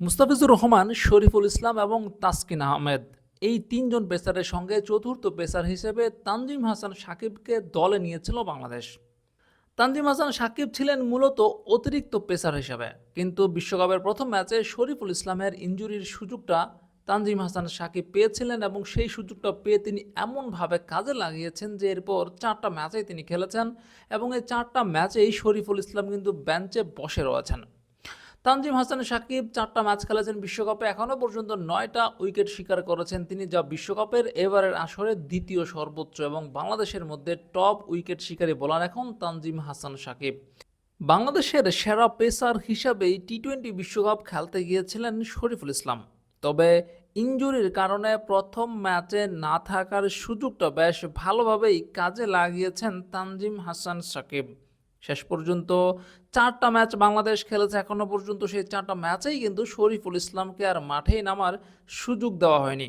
মুস্তাফিজুর রহমান, শরীফুল ইসলাম এবং তাসকিন আহমেদ। এই তিনজন পেসারের সঙ্গে চতুর্থ পেসার হিসেবে তানজিম হাসান সাকিবকে দলে নিয়েছিল বাংলাদেশ। তানজিম হাসান সাকিব ছিলেন মূলত অতিরিক্ত পেসার হিসেবে, কিন্তু বিশ্বকাপের প্রথম ম্যাচে শরীফুল ইসলামের ইঞ্জুরির সুযোগটা তানজিম হাসান সাকিব পেয়েছিলেন এবং সেই সুযোগটা পেয়ে তিনি এমনভাবে কাজে লাগিয়েছেন যে এরপর চারটা ম্যাচেই তিনি খেলেছেন এবং এই চারটা ম্যাচেই শরীফুল ইসলাম কিন্তু বেঞ্চে বসে রয়েছেন। তানজিম হাসান সাকিব চারটা ম্যাচ খেলেছেন বিশ্বকাপে এখনও পর্যন্ত নয়টা উইকেট শিকার করেছেন তিনি, যা বিশ্বকাপের এবারের আসরে দ্বিতীয় সর্বোচ্চ এবং বাংলাদেশের মধ্যে টপ উইকেট শিকারী বলার এখন তানজিম হাসান সাকিব। বাংলাদেশের সেরা পেসার হিসাবেই টি টোয়েন্টি বিশ্বকাপ খেলতে গিয়েছিলেন শরীফুল ইসলাম। তবে ইঞ্জুরির কারণে প্রথম ম্যাচে না থাকার সুযোগটা বেশ ভালোভাবেই কাজে লাগিয়েছেন তানজিম হাসান সাকিব। শেষ পর্যন্ত চারটা ম্যাচ বাংলাদেশ খেলেছে এখনও পর্যন্ত সেই চারটা ম্যাচেই কিন্তু শরীফুল ইসলামকে আর মাঠে নামার সুযোগ দেওয়া হয়নি।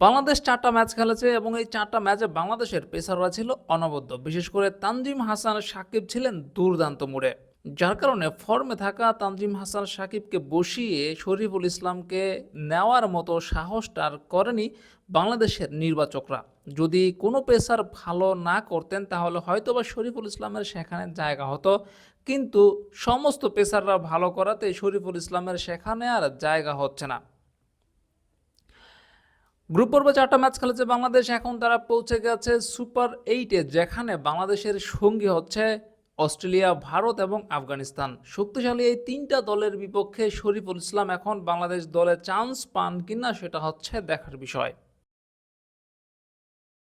বাংলাদেশ চারটা ম্যাচ খেলেছে এবং এই চারটা ম্যাচে বাংলাদেশের পেসাররা ছিল অনবদ্য। বিশেষ করে তানজিম হাসান সাকিব ছিলেন দুর্দান্ত মোড়ে যার কারণে ফর্মে থাকা তানজিম হাসান সাকিবকে বসিয়ে শরীফুল ইসলামকে নেওয়ার মতো সাহসটা আর করেনি বাংলাদেশের নির্বাচকরা। যদি কোনো পেসার ভালো না করতেন, তাহলে হয়তোবা শরীফুল ইসলামের সেখানে জায়গা হতো। কিন্তু সমস্ত পেসাররা ভালো করাতে শরীফুল ইসলামের সেখানে আর জায়গা হচ্ছে না। গ্রুপ পর্বে চারটা ম্যাচ খেলেছে বাংলাদেশ। এখন তারা পৌঁছে গেছে সুপার এইটে, যেখানে বাংলাদেশের সঙ্গী হচ্ছে অস্ট্রেলিয়া, ভারত এবং আফগানিস্তান। শক্তিশালী এই তিনটা দলের বিপক্ষে শরীফুল ইসলাম এখন বাংলাদেশ দলে চান্স পান কিনা সেটা হচ্ছে দেখার বিষয়।